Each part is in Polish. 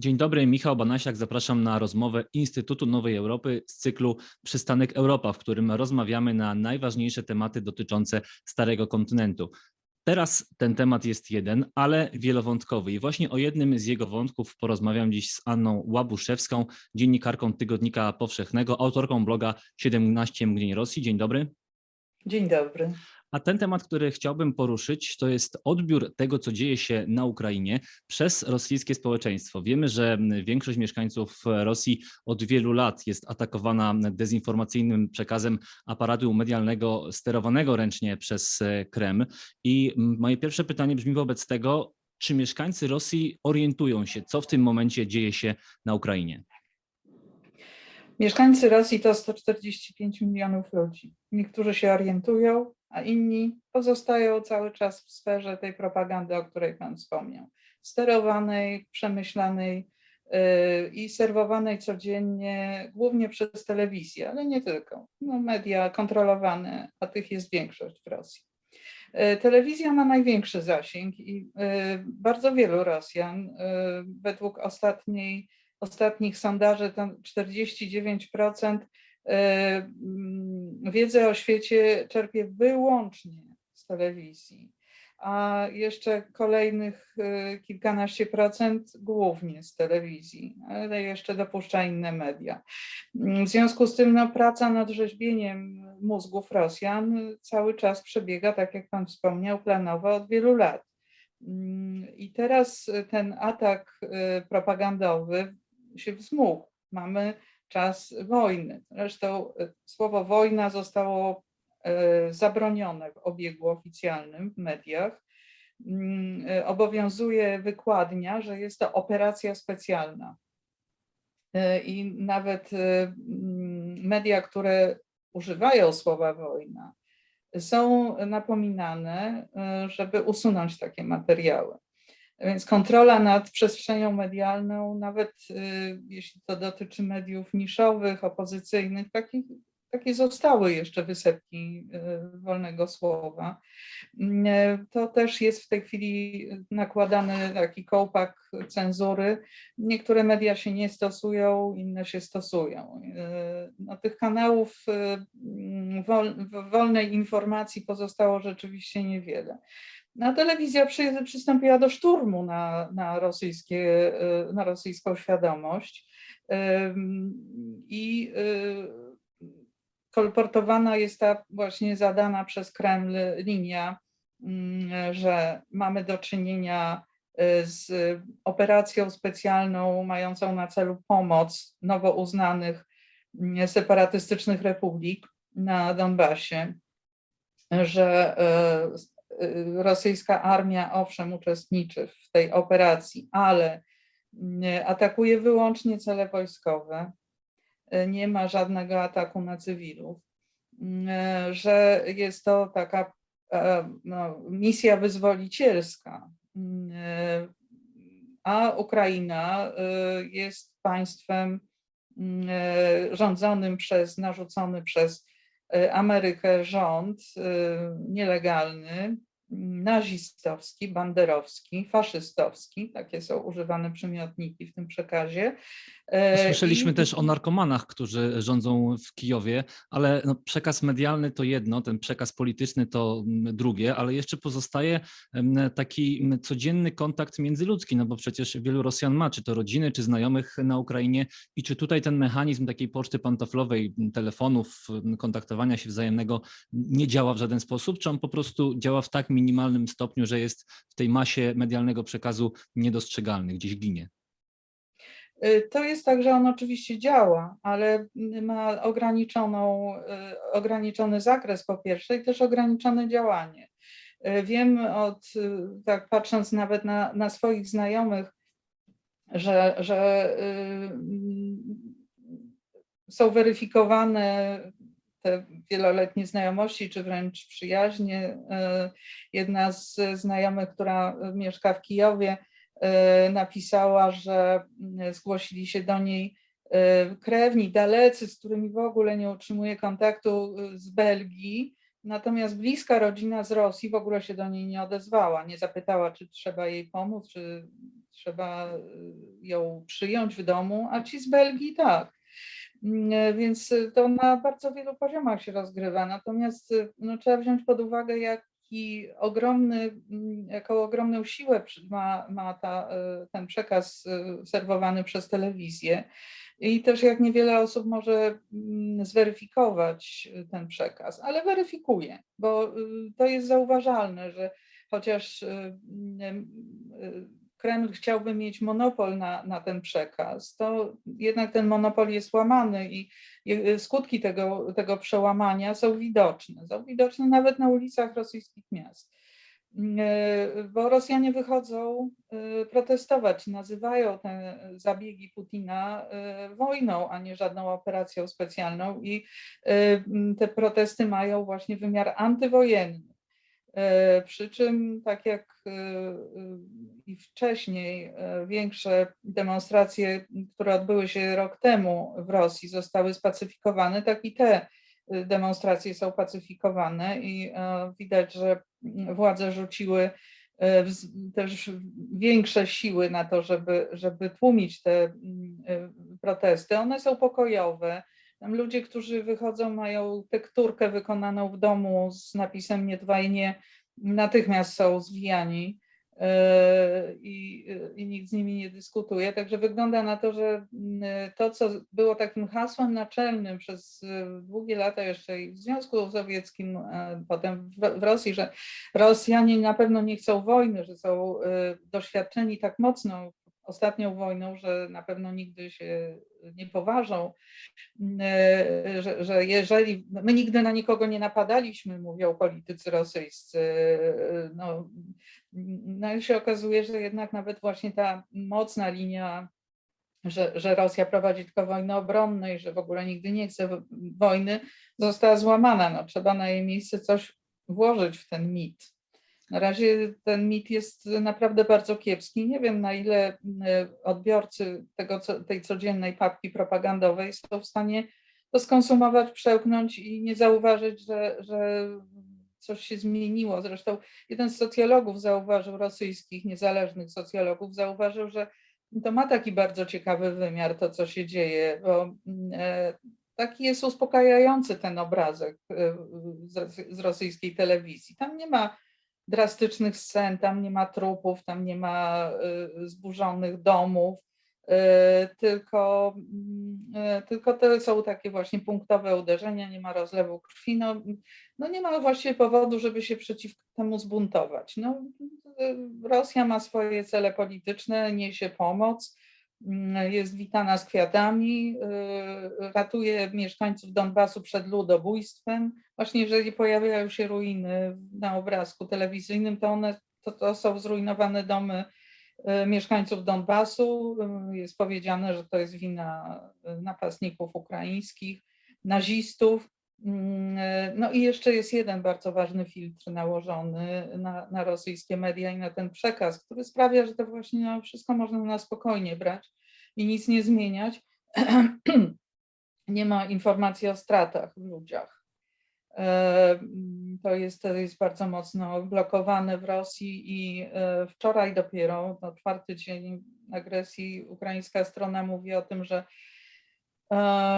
Dzień dobry, Michał Banasiak. Zapraszam na rozmowę Instytutu Nowej Europy z cyklu Przystanek Europa, w którym rozmawiamy na najważniejsze tematy dotyczące Starego Kontynentu. Teraz ten temat jest jeden, ale wielowątkowy i właśnie o jednym z jego wątków porozmawiam dziś z Anną Łabuszewską, dziennikarką Tygodnika Powszechnego, autorką bloga 17 mgnień Rosji. Dzień dobry. Dzień dobry. A ten temat, który chciałbym poruszyć, to jest odbiór tego, co dzieje się na Ukrainie przez rosyjskie społeczeństwo. Wiemy, że większość mieszkańców Rosji od wielu lat jest atakowana dezinformacyjnym przekazem aparatu medialnego sterowanego ręcznie przez Kreml. I moje pierwsze pytanie brzmi wobec tego, czy mieszkańcy Rosji orientują się, co w tym momencie dzieje się na Ukrainie? Mieszkańcy Rosji to 145 milionów ludzi. Niektórzy się orientują, a inni pozostają cały czas w sferze tej propagandy, o której Pan wspomniał. Sterowanej, przemyślanej yy, i serwowanej codziennie, głównie przez telewizję, ale nie tylko. No, media kontrolowane, a tych jest większość w Rosji. Yy, Telewizja ma największy zasięg i yy, bardzo wielu Rosjan, według ostatniej, ostatnich sondaży, to 49% wiedzę o świecie czerpie wyłącznie z telewizji, a jeszcze kolejnych kilkanaście procent głównie z telewizji, ale jeszcze dopuszcza inne media. W związku z tym no, praca nad rzeźbieniem mózgów Rosjan cały czas przebiega, tak jak Pan wspomniał, planowo od wielu lat. I teraz ten atak propagandowy się wzmógł. Mamy czas wojny. Zresztą słowo wojna zostało zabronione w obiegu oficjalnym w mediach. Obowiązuje wykładnia, że jest to operacja specjalna. I nawet media, które używają słowa wojna, są napominane, żeby usunąć takie materiały. Więc kontrola nad przestrzenią medialną, nawet jeśli to dotyczy mediów niszowych, opozycyjnych, takich, takie zostały jeszcze wysepki wolnego słowa, to też jest w tej chwili nakładany taki kołpak cenzury. Niektóre media się nie stosują, inne się stosują. No, tych kanałów wol, wolnej informacji pozostało rzeczywiście niewiele. No, telewizja przy, przystąpiła do szturmu na, na, rosyjskie, na rosyjską świadomość i kolportowana jest ta właśnie zadana przez Kreml linia, że mamy do czynienia z operacją specjalną mającą na celu pomoc nowo uznanych separatystycznych republik na Donbasie, że rosyjska armia owszem uczestniczy w tej operacji, ale atakuje wyłącznie cele wojskowe, nie ma żadnego ataku na cywilów, że jest to taka no, misja wyzwolicielska, a Ukraina jest państwem rządzonym przez, narzucony przez Amerykę rząd nielegalny, nazistowski, banderowski, faszystowski, takie są używane przymiotniki w tym przekazie. Słyszeliśmy I- też o narkomanach, którzy rządzą w Kijowie, ale no, przekaz medialny to jedno, ten przekaz polityczny to mm, drugie, ale jeszcze pozostaje em, taki mm, codzienny kontakt międzyludzki, no bo przecież wielu Rosjan ma, czy to rodziny, czy znajomych na Ukrainie i czy tutaj ten mechanizm takiej poczty pantoflowej, telefonów, kontaktowania się wzajemnego nie działa w żaden sposób, czy on po prostu działa w tak minimalnym stopniu, że jest w tej masie medialnego przekazu niedostrzegalny, gdzieś ginie? Y, To jest tak, że on oczywiście działa, ale ma ograniczoną, y, ograniczony zakres po pierwsze i też ograniczone działanie. Y, Wiem od, tak patrząc nawet na, na swoich znajomych, że, że mm, są weryfikowane te wieloletnie znajomości, czy wręcz przyjaźnie. Y, Jedna z znajomych, która mieszka w Kijowie, y, napisała, że y, zgłosili się do niej krewni dalecy, z którymi w ogóle nie utrzymuje kontaktu z Belgii, natomiast bliska rodzina z Rosji w ogóle się do niej nie odezwała, nie zapytała, czy trzeba jej pomóc, czy trzeba ją przyjąć w domu, a ci z Belgii tak. Mm, Więc y, to na bardzo wielu poziomach się rozgrywa. Natomiast y, no, trzeba wziąć pod uwagę, jaki ogromny, mm, jaką ogromną siłę ma, ma ta, ten przekaz serwowany przez telewizję. I też jak niewiele osób może mm, zweryfikować ten przekaz, ale weryfikuje, bo to jest zauważalne, że chociaż Kreml chciałby mieć monopol na, na ten przekaz, to jednak ten monopol jest łamany i i skutki tego, tego przełamania są widoczne. Są widoczne nawet na ulicach rosyjskich miast. E, Bo Rosjanie wychodzą e, protestować, nazywają te zabiegi Putina wojną, a nie żadną operacją specjalną, i te protesty mają właśnie wymiar antywojenny. E, Przy czym, tak jak e, e, i wcześniej, większe demonstracje, które odbyły się rok temu w Rosji, zostały spacyfikowane, tak i te demonstracje są pacyfikowane i widać, że władze rzuciły też większe siły na to, żeby, żeby tłumić te protesty. One są pokojowe. Tam ludzie, którzy wychodzą, mają tekturkę wykonaną w domu z napisem nie dwajnie, natychmiast są zwijani e, i, i nikt z nimi nie dyskutuje. Także wygląda na to, że mm, to, co było takim hasłem naczelnym przez długie lata jeszcze i w Związku Sowieckim, potem w, Rosji, że Rosjanie na pewno nie chcą wojny, że są doświadczeni tak mocno ostatnią wojną, że na pewno nigdy się nie poważą, e, że, że jeżeli my nigdy na nikogo nie napadaliśmy, mówią politycy rosyjscy, e, no, no się okazuje, że jednak nawet właśnie ta mocna linia, że, że Rosja prowadzi tylko wojny obronne i że w ogóle nigdy nie chce wo- wojny, została złamana. No, trzeba na jej miejsce coś włożyć w ten mit. Na razie ten mit jest naprawdę bardzo kiepski. Nie wiem, na ile e, odbiorcy tego, tej codziennej papki propagandowej są w stanie to skonsumować, przełknąć i nie zauważyć, że, że coś się zmieniło. Zresztą jeden z socjologów zauważył, rosyjskich niezależnych socjologów, zauważył, że to ma taki bardzo ciekawy wymiar, to co się dzieje, bo mm, e, taki jest uspokajający ten obrazek e, z rosyjskiej telewizji. Tam nie ma drastycznych scen, tam nie ma trupów, tam nie ma y, zburzonych domów, y, tylko, mm, y, tylko to są takie właśnie punktowe uderzenia, nie ma rozlewu krwi, no, no nie ma właściwie powodu, żeby się przeciw temu zbuntować. No, Rosja ma swoje cele polityczne, niesie pomoc, jest witana z kwiatami, y, ratuje mieszkańców Donbasu przed ludobójstwem. Właśnie jeżeli pojawiają się ruiny na obrazku telewizyjnym, to one to, to są zrujnowane domy y, mieszkańców Donbasu. Y, Jest powiedziane, że to jest wina napastników ukraińskich, nazistów. Mm, y, No i jeszcze jest jeden bardzo ważny filtr nałożony na, na rosyjskie media i na ten przekaz, który sprawia, że to właśnie no, wszystko można na spokojnie brać i nic nie zmieniać. Nie ma informacji o stratach w ludziach. E, To jest, to jest bardzo mocno blokowane w Rosji i e, wczoraj dopiero, no, czwarty dzień agresji, ukraińska strona mówi o tym, że, e,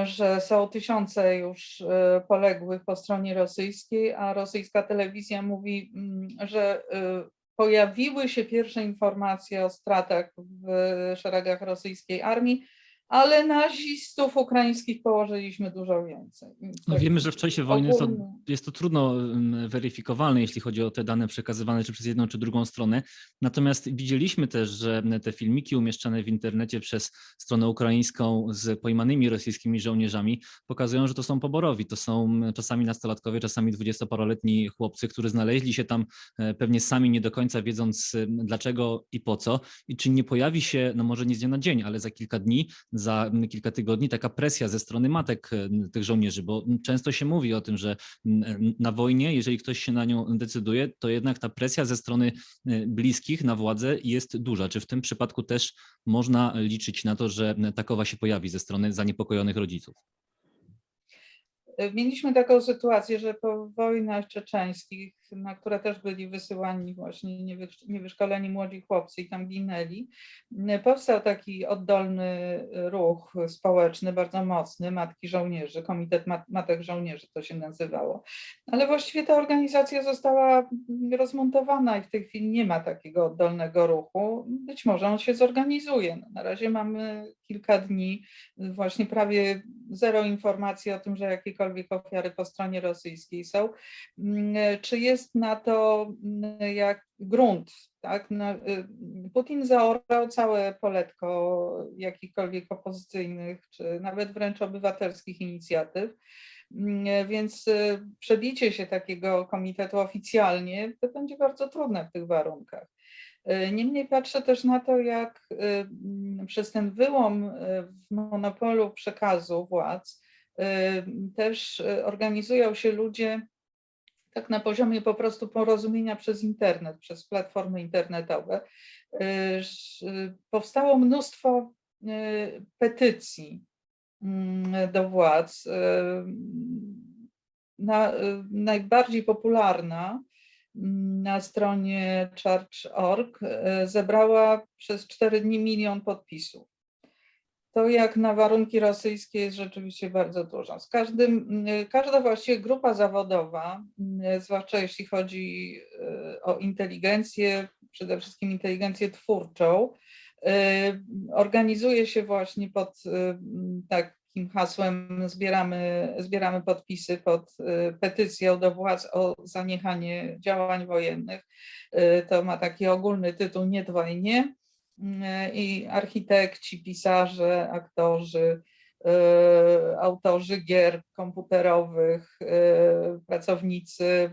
że są tysiące już e, poległych po stronie rosyjskiej, a rosyjska telewizja mówi, mm, że e, pojawiły się pierwsze informacje o stratach w szeregach rosyjskiej armii, ale nazistów ukraińskich położyliśmy dużo więcej. Więc No wiemy, że w czasie wojny to, jest to trudno mm, weryfikowalne, jeśli chodzi o te dane przekazywane czy przez jedną czy drugą stronę. Natomiast widzieliśmy też, że te filmiki umieszczane w internecie przez stronę ukraińską z pojmanymi rosyjskimi żołnierzami pokazują, że to są poborowi. To są mm, czasami nastolatkowie, czasami dwudziestoparoletni chłopcy, którzy znaleźli się tam e, pewnie sami nie do końca wiedząc mm, dlaczego i po co. I czy nie pojawi się, no może nie z dnia na dzień, ale za kilka dni, za kilka tygodni taka presja ze strony matek e, tych żołnierzy, bo często się mówi o tym, że mm, na wojnie, jeżeli ktoś się na nią decyduje, to jednak ta presja ze strony e, bliskich na władzę jest duża. Czy w tym przypadku też można liczyć na to, że takowa się pojawi ze strony zaniepokojonych rodziców? Mieliśmy taką sytuację, że po wojnach czeczeńskich na które też byli wysyłani właśnie niewysz- niewyszkoleni młodzi chłopcy i tam ginęli, powstał taki oddolny ruch społeczny, bardzo mocny, Matki Żołnierzy, Komitet Mat- Matek Żołnierzy to się nazywało. Ale właściwie ta organizacja została rozmontowana i w tej chwili nie ma takiego oddolnego ruchu. Być może on się zorganizuje. No, na razie mamy kilka dni, właśnie prawie zero informacji o tym, że jakiekolwiek ofiary po stronie rosyjskiej są. Mm, Czy jest na to mm, jak grunt? Tak? Y, Putin zaorał całe poletko jakichkolwiek opozycyjnych, czy nawet wręcz obywatelskich inicjatyw. Mm, Więc y, przebicie się takiego komitetu oficjalnie to będzie bardzo trudne w tych warunkach. Y, Niemniej patrzę też na to, jak y, mm, przez ten wyłom y, w monopolu przekazu władz też organizują się ludzie tak na poziomie po prostu porozumienia przez internet, przez platformy internetowe. Powstało mnóstwo petycji mm, do władz. Na, najbardziej popularna na stronie church.org y, zebrała przez cztery dni milion podpisów. To jak na warunki rosyjskie jest rzeczywiście bardzo dużo. Z każdym, y, każda właściwie grupa zawodowa, y, zwłaszcza jeśli chodzi o inteligencję, przede wszystkim inteligencję twórczą, organizuje się właśnie pod y, takim hasłem zbieramy, zbieramy podpisy pod y, petycją do władz o zaniechanie działań wojennych. Y, To ma taki ogólny tytuł Nie wojnie i architekci, pisarze, aktorzy, y, autorzy gier komputerowych, y, pracownicy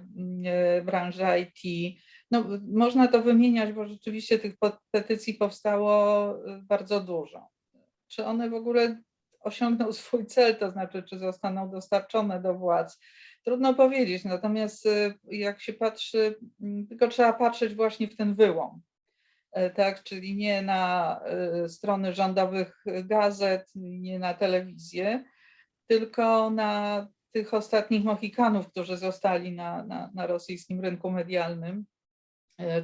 y, branży IT. No, można to wymieniać, bo rzeczywiście tych petycji powstało y, bardzo dużo. Czy one w ogóle osiągną swój cel, to znaczy, czy zostaną dostarczone do władz? Trudno powiedzieć, natomiast y, jak się patrzy, mm, tylko trzeba patrzeć właśnie w ten wyłom e, tak, czyli nie na e, strony rządowych gazet, nie na telewizję, tylko na tych ostatnich Mohikanów, którzy zostali na, na, na rosyjskim rynku medialnym,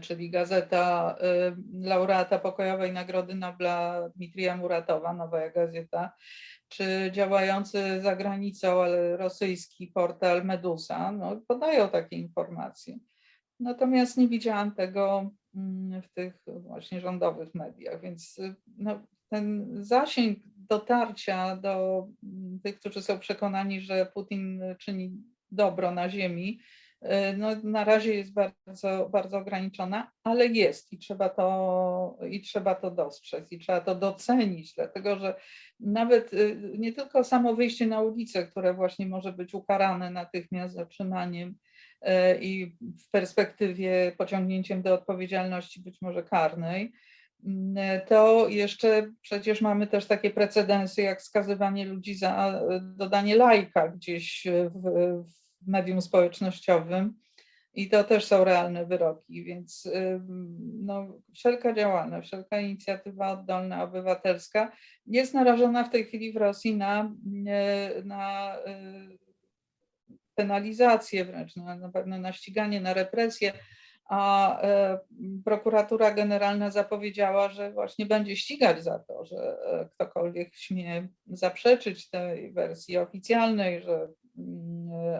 czyli gazeta e, laureata pokojowej Nagrody Nobla Dmitrija Muratowa, Nowa Gazeta, czy działający za granicą, ale rosyjski portal Medusa, no, podają takie informacje. Natomiast nie widziałam tego mm, w tych właśnie rządowych mediach, więc y, no, ten zasięg dotarcia do mm, tych, którzy są przekonani, że Putin czyni dobro na ziemi, no, na razie jest bardzo, bardzo ograniczona, ale jest i trzeba, to, i trzeba to dostrzec i trzeba to docenić, dlatego że nawet y, nie tylko samo wyjście na ulicę, które właśnie może być ukarane natychmiast zatrzymaniem, e, i w perspektywie pociągnięciem do odpowiedzialności być może karnej, to jeszcze przecież mamy też takie precedensy jak skazywanie ludzi za dodanie lajka gdzieś w, w medium społecznościowym. I to też są realne wyroki, więc no, wszelka działalność, wszelka inicjatywa oddolna, obywatelska jest narażona w tej chwili w Rosji na, e, na y, penalizację wręcz, na, na pewno na ściganie, na represję, a e, prokuratura generalna zapowiedziała, że właśnie będzie ścigać za to, że e, ktokolwiek śmie zaprzeczyć tej wersji oficjalnej, że e,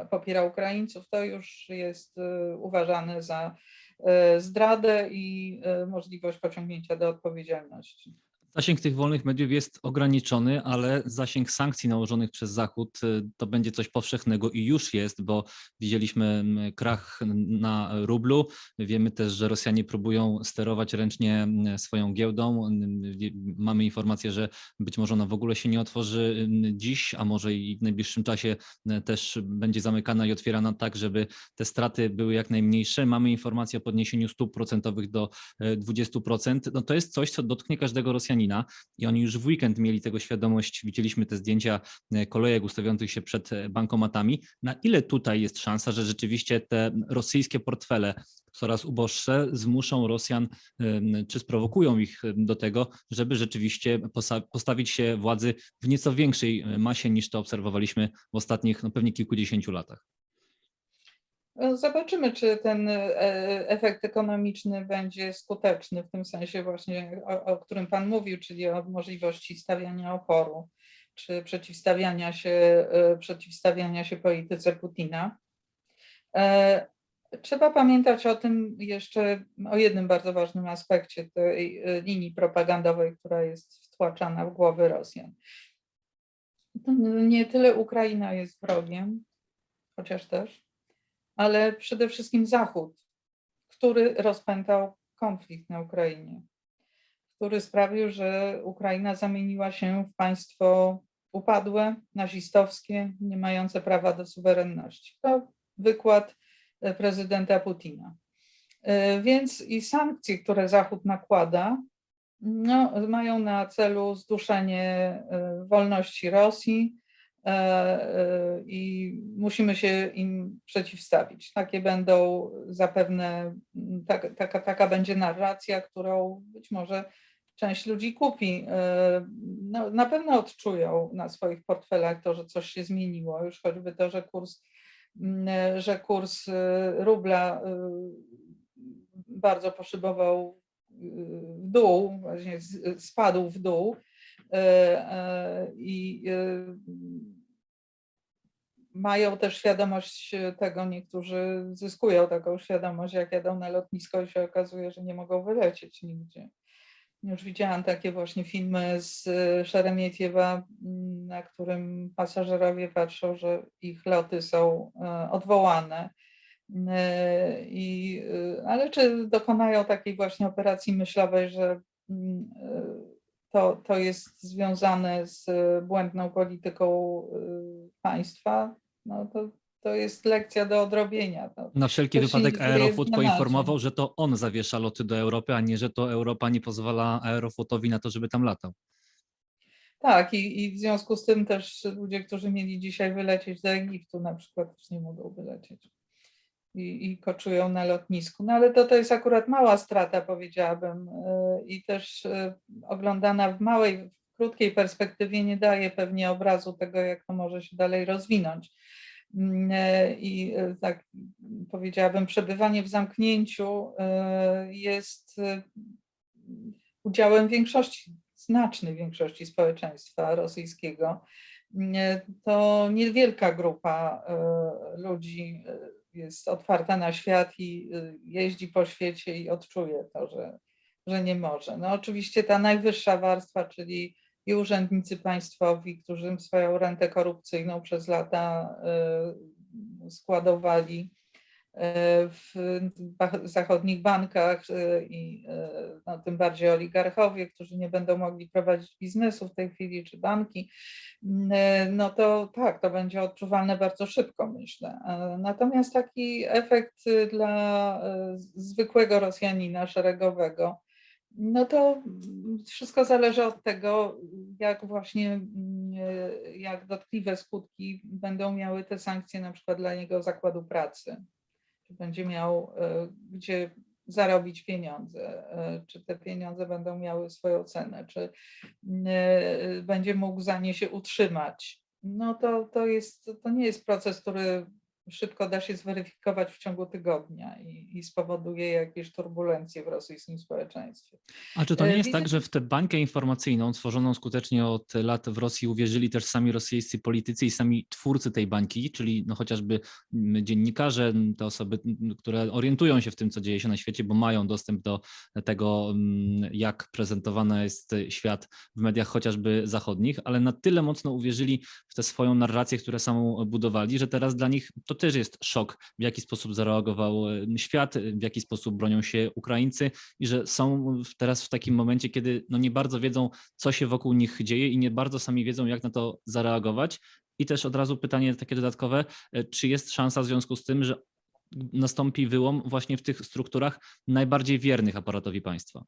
popiera Ukraińców, to już jest e, uważane za e, zdradę i e, możliwość pociągnięcia do odpowiedzialności. Zasięg tych wolnych mediów jest ograniczony, ale zasięg sankcji nałożonych przez Zachód y, to będzie coś powszechnego i już jest, bo widzieliśmy krach na rublu. Wiemy też, że Rosjanie próbują sterować ręcznie mm, swoją giełdą. Wie- Mamy informację, że być może ona w ogóle się nie otworzy dziś, a może i w najbliższym czasie y, też będzie zamykana i otwierana tak, żeby te straty były jak najmniejsze. Mamy informację o podniesieniu stóp procentowych do e, 20%. No to jest coś, co dotknie każdego Rosjanina i oni już w weekend mieli tego świadomość. Widzieliśmy te zdjęcia e, kolejek ustawiających się przed e, bankomatami. Na ile tutaj jest szansa, że rzeczywiście te rosyjskie portfele coraz uboższe zmuszą Rosjan, czy sprowokują ich do tego, żeby rzeczywiście postawić się władzy w nieco większej e, masie niż to obserwowaliśmy w ostatnich no pewnie kilkudziesięciu latach. No, Zobaczymy, czy ten e, efekt ekonomiczny będzie skuteczny w tym sensie właśnie, o, o którym Pan mówił, czyli o możliwości stawiania oporu, czy przeciwstawiania się, e, przeciwstawiania się polityce Putina. E, Trzeba pamiętać o tym jeszcze, o jednym bardzo ważnym aspekcie tej linii propagandowej, która jest wtłaczana w głowy Rosjan. Nie tyle Ukraina jest wrogiem, chociaż też, ale przede wszystkim Zachód, który rozpętał konflikt na Ukrainie, który sprawił, że Ukraina zamieniła się w państwo upadłe, nazistowskie, nie mające prawa do suwerenności. To wykład e, prezydenta Putina. E, Więc i sankcje, które Zachód nakłada, no, mają na celu zduszenie e, wolności Rosji, i musimy się im przeciwstawić. Takie będą zapewne, tak, taka, taka będzie narracja, którą być może część ludzi kupi. E, No, na pewno odczują na swoich portfelach to, że coś się zmieniło, już choćby to, że kurs, że kurs e, rubla e, bardzo poszybował e, w dół, spadł w dół. E, e, I e, mają też świadomość tego, niektórzy zyskują taką świadomość, jak jadą na lotnisko i się okazuje, że nie mogą wylecieć nigdzie. Już widziałam takie właśnie filmy z Szeremietiewa, m, na którym pasażerowie patrzą, że ich loty są odwołane. I, ale czy dokonają takiej właśnie operacji myślowej, że mm, to, to jest związane z błędną polityką y, państwa, no to, to jest lekcja do odrobienia. No, Na wszelki wypadek Aeroflot poinformował, że to on zawiesza loty do Europy, a nie, że to Europa nie pozwala Aeroflotowi na to, żeby tam latał. Tak, i, i w związku z tym też ludzie, którzy mieli dzisiaj wylecieć do Egiptu na przykład też nie mogą wylecieć i, i koczują na lotnisku. No ale to, to jest akurat mała strata, powiedziałabym, y, i też y, oglądana w małej, w krótkiej perspektywie nie daje pewnie obrazu tego, jak to może się dalej rozwinąć. Mm, y, I tak powiedziałabym, przebywanie w zamknięciu jest udziałem większości, znacznej większości społeczeństwa rosyjskiego. Nie, To niewielka grupa e, ludzi e, jest otwarta na świat i e, jeździ po świecie i odczuje to, że, że nie może. No oczywiście ta najwyższa warstwa, czyli i urzędnicy państwowi, którzy swoją rentę korupcyjną przez lata e, składowali w zachodnich bankach i e, no, tym bardziej oligarchowie, którzy nie będą mogli prowadzić biznesu w tej chwili, czy banki, m, e, no to tak, to będzie odczuwalne bardzo szybko, myślę. E, Natomiast taki efekt y, dla zwykłego Rosjanina szeregowego, no to mm, wszystko zależy od tego, jak właśnie, mm, jak dotkliwe skutki będą miały te sankcje na przykład dla jego zakładu pracy będzie miał e, gdzie zarobić pieniądze, e, czy te pieniądze będą miały swoją cenę, czy e, będzie mógł za nie się utrzymać. No to, to, jest, to nie jest proces, który szybko da się zweryfikować w ciągu tygodnia i, i spowoduje jakieś turbulencje w rosyjskim społeczeństwie. A czy to E, nie jest widzę- tak, że w tę bańkę informacyjną tworzoną skutecznie od lat w Rosji uwierzyli też sami rosyjscy politycy i sami twórcy tej bańki, czyli no chociażby dziennikarze, te osoby, które orientują się w tym, co dzieje się na świecie, bo mają dostęp do tego, mm, jak prezentowany jest świat w mediach chociażby zachodnich, ale na tyle mocno uwierzyli w tę swoją narrację, które samą budowali, że teraz dla nich to też jest szok, w jaki sposób zareagował e, świat, w jaki sposób bronią się Ukraińcy i że są teraz w takim momencie, kiedy no nie bardzo wiedzą, co się wokół nich dzieje i nie bardzo sami wiedzą, jak na to zareagować. I też od razu pytanie takie dodatkowe, e, czy jest szansa w związku z tym, że nastąpi wyłom właśnie w tych strukturach najbardziej wiernych aparatowi państwa?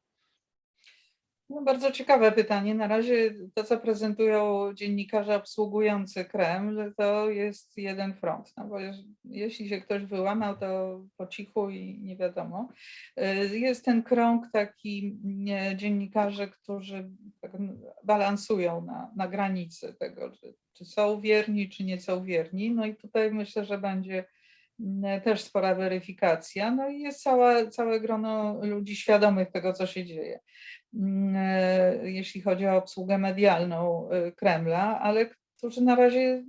No, bardzo ciekawe pytanie. Na razie to, co prezentują dziennikarze obsługujący Kreml, to jest jeden front. No bo jeśli się ktoś wyłamał, to po cichu i nie wiadomo. Y, Jest ten krąg taki dziennikarzy, którzy tak balansują na, na granicy tego, czy, czy są wierni, czy nie są wierni. No i tutaj myślę, że będzie też spora weryfikacja. No i jest całe, całe grono ludzi świadomych tego, co się dzieje, jeśli chodzi o obsługę medialną e, Kremla, ale którzy na razie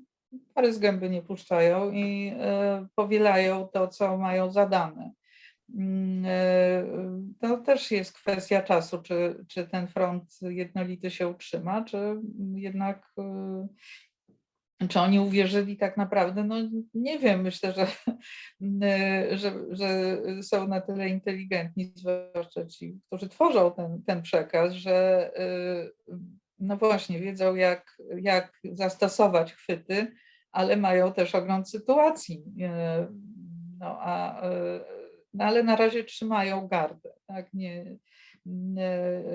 pary z gęby nie puszczają i e, powielają to, co mają zadane. Mm, e, To też jest kwestia czasu, czy, czy ten front jednolity się utrzyma, czy jednak e, czy oni uwierzyli tak naprawdę? No nie wiem, myślę, że, że, że są na tyle inteligentni, zwłaszcza ci, którzy tworzą ten, ten przekaz, że y, no właśnie wiedzą, jak, jak zastosować chwyty, ale mają też ogląd sytuacji. Y, No, a, y, no ale na razie trzymają gardę. Tak? Nie,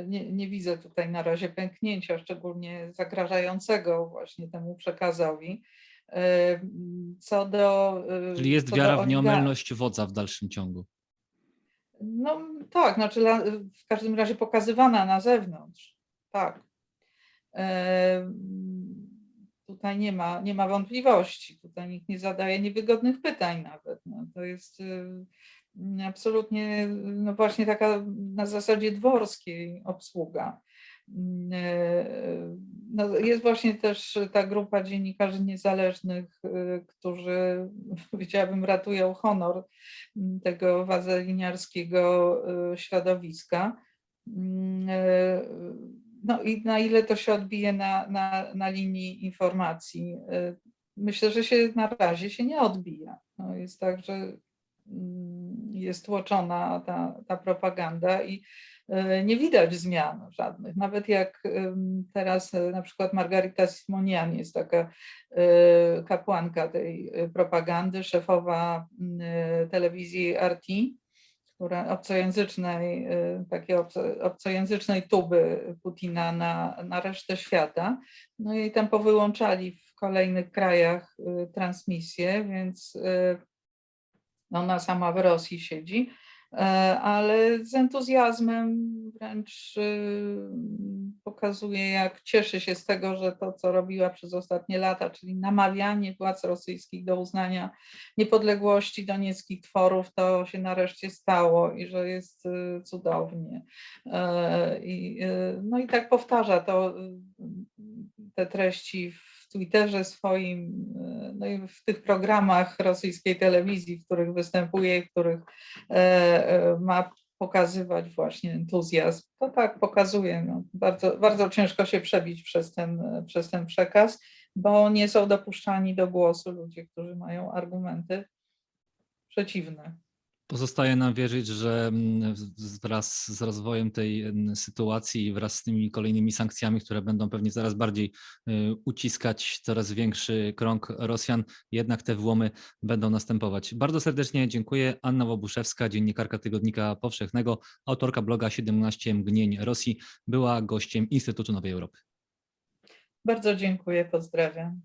nie, nie, widzę tutaj na razie pęknięcia, szczególnie zagrażającego właśnie temu przekazowi. E, Co do. e, Czyli jest co wiara w nieomylność wodza w dalszym ciągu. No tak, znaczy w każdym razie pokazywana na zewnątrz. Tak. E, Tutaj nie ma, nie ma wątpliwości. Tutaj nikt nie zadaje niewygodnych pytań nawet. No, to jest absolutnie no właśnie taka na zasadzie dworskiej obsługa. No, jest właśnie też ta grupa dziennikarzy niezależnych, którzy powiedziałabym ratują honor tego wazeliniarskiego e, środowiska. E, No i na ile to się odbije na, na, na linii informacji? E, Myślę, że się na razie się nie odbija. No jest tak, że mm, jest tłoczona ta, ta propaganda i e, nie widać zmian żadnych. Nawet jak teraz e, na przykład Margarita Simonian jest taka e, kapłanka tej propagandy, szefowa telewizji RT, która obcojęzycznej, takiej obco, obcojęzycznej tuby Putina na, na resztę świata. No i tam powyłączali w kolejnych krajach transmisję, więc y, ona sama w Rosji siedzi, e, ale z entuzjazmem wręcz y, pokazuje, jak cieszy się z tego, że to, co robiła przez ostatnie lata, czyli namawianie władz rosyjskich do uznania niepodległości donieckich tworów, to się nareszcie stało i że jest y, cudownie. E, I, y, no i tak powtarza to te treści w Twitterze swoim, y, no i w tych programach rosyjskiej telewizji, w których występuje, w których e, e, ma pokazywać właśnie entuzjazm. To tak pokazuje. No, bardzo, bardzo ciężko się przebić przez ten, przez ten przekaz, bo nie są dopuszczani do głosu ludzie, którzy mają argumenty przeciwne. Pozostaje nam wierzyć, że mm, wraz z rozwojem tej sytuacji i wraz z tymi kolejnymi sankcjami, które będą pewnie coraz bardziej y, uciskać coraz większy krąg Rosjan, jednak te włamy będą następować. Bardzo serdecznie dziękuję. Anna Łobuszewska, dziennikarka Tygodnika Powszechnego, autorka bloga 17 mgnień Rosji, była gościem Instytutu Nowej Europy. Bardzo dziękuję, pozdrawiam.